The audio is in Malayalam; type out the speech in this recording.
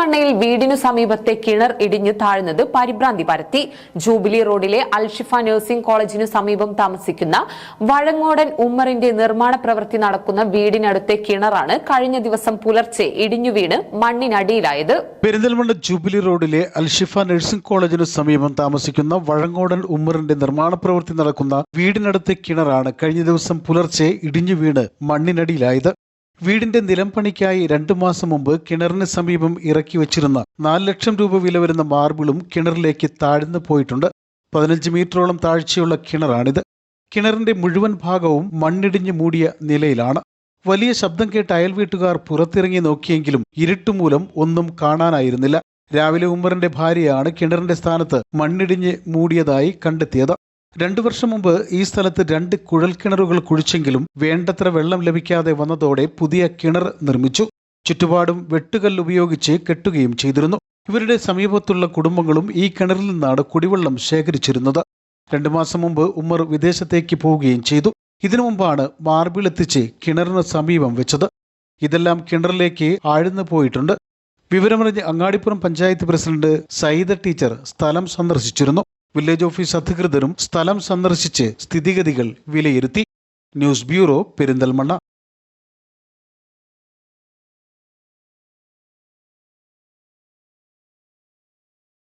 പെരിന്തൽമണ്ണയിൽ വീടിനു സമീപത്തെ കിണർ ഇടിഞ്ഞു താഴ്ന്നത് പരിഭ്രാന്തി പരത്തി. ജൂബിലി റോഡിലെ അൽഷിഫ നഴ്സിംഗ് കോളേജിനു സമീപം താമസിക്കുന്ന വഴങ്ങോടൻ ഉമ്മറിന്റെ നിർമ്മാണ പ്രവൃത്തി നടക്കുന്ന വീടിനടുത്തെ കിണറാണ് കഴിഞ്ഞ ദിവസം പുലർച്ചെ ഇടിഞ്ഞു വീണ് മണ്ണിനടിയിലായത്. പെരിന്തൽമണ്ണ ജൂബിലി റോഡിലെ അൽഷിഫ നഴ്സിംഗ് കോളേജിനു സമീപം താമസിക്കുന്ന വഴങ്ങോടൻ ഉമ്മറിന്റെ നിർമ്മാണ പ്രവൃത്തി നടക്കുന്ന വീടിനടുത്തെ കിണറാണ് കഴിഞ്ഞ ദിവസം പുലർച്ചെ ഇടിഞ്ഞു വീണ് മണ്ണിനടിയിലായത്. വീടിന്റെ നിലം പണിക്കായി രണ്ടു മാസം മുമ്പ് കിണറിന് സമീപം ഇറക്കി വച്ചിരുന്ന നാല് ലക്ഷം രൂപ വില വരുന്ന മാർബിളും കിണറിലേക്ക് താഴ്ന്നു പോയിട്ടുണ്ട്. പതിനഞ്ച് മീറ്ററോളം താഴ്ചയുള്ള കിണറാണിത്. കിണറിന്റെ മുഴുവൻ ഭാഗവും മണ്ണിടിഞ്ഞു മൂടിയ നിലയിലാണ്. വലിയ ശബ്ദം കേട്ട് അയൽ വീട്ടുകാർ പുറത്തിറങ്ങി നോക്കിയെങ്കിലും ഇരുട്ടുമൂലം ഒന്നും കാണാനായിരുന്നില്ല. രാവിലെ ഉമ്മറിന്റെ ഭാര്യയാണ് കിണറിന്റെ സ്ഥാനത്ത് മണ്ണിടിഞ്ഞ് മൂടിയതായി കണ്ടെത്തിയത്. രണ്ടു വർഷം മുമ്പ് ഈ സ്ഥലത്ത് രണ്ട് കുഴൽ കിണറുകൾ കുഴിച്ചെങ്കിലും വേണ്ടത്ര വെള്ളം ലഭിക്കാതെ വന്നതോടെ പുതിയ കിണർ നിർമ്മിച്ചു. ചുറ്റുപാടും വെട്ടുകല്ല് ഉപയോഗിച്ച് കെട്ടുകയും ചെയ്തിരുന്നു. ഇവരുടെ സമീപത്തുള്ള കുടുംബങ്ങളും ഈ കിണറിൽ നിന്നാണ് കുടിവെള്ളം ശേഖരിച്ചിരുന്നത്. രണ്ടു മാസം മുമ്പ് ഉമ്മർ വിദേശത്തേക്ക് പോവുകയും ചെയ്തു. ഇതിനു മുമ്പാണ് മാർബിൾ എത്തിച്ച് കിണറിന് സമീപം വെച്ചത്. ഇതെല്ലാം കിണറിലേക്ക് ആഴ്ന്നു പോയിട്ടുണ്ട്. വിവരമറിഞ്ഞ് അങ്ങാടിപ്പുറം പഞ്ചായത്ത് പ്രസിഡന്റ് സൈദ ടീച്ചർ സ്ഥലം സന്ദർശിച്ചിരുന്നു. വില്ലേജ് ഓഫീസ് അധികൃതരും സ്ഥലം സന്ദർശിച്ച് സ്ഥിതിഗതികൾ വിലയിരുത്തി. News bureau Perinthalmanna.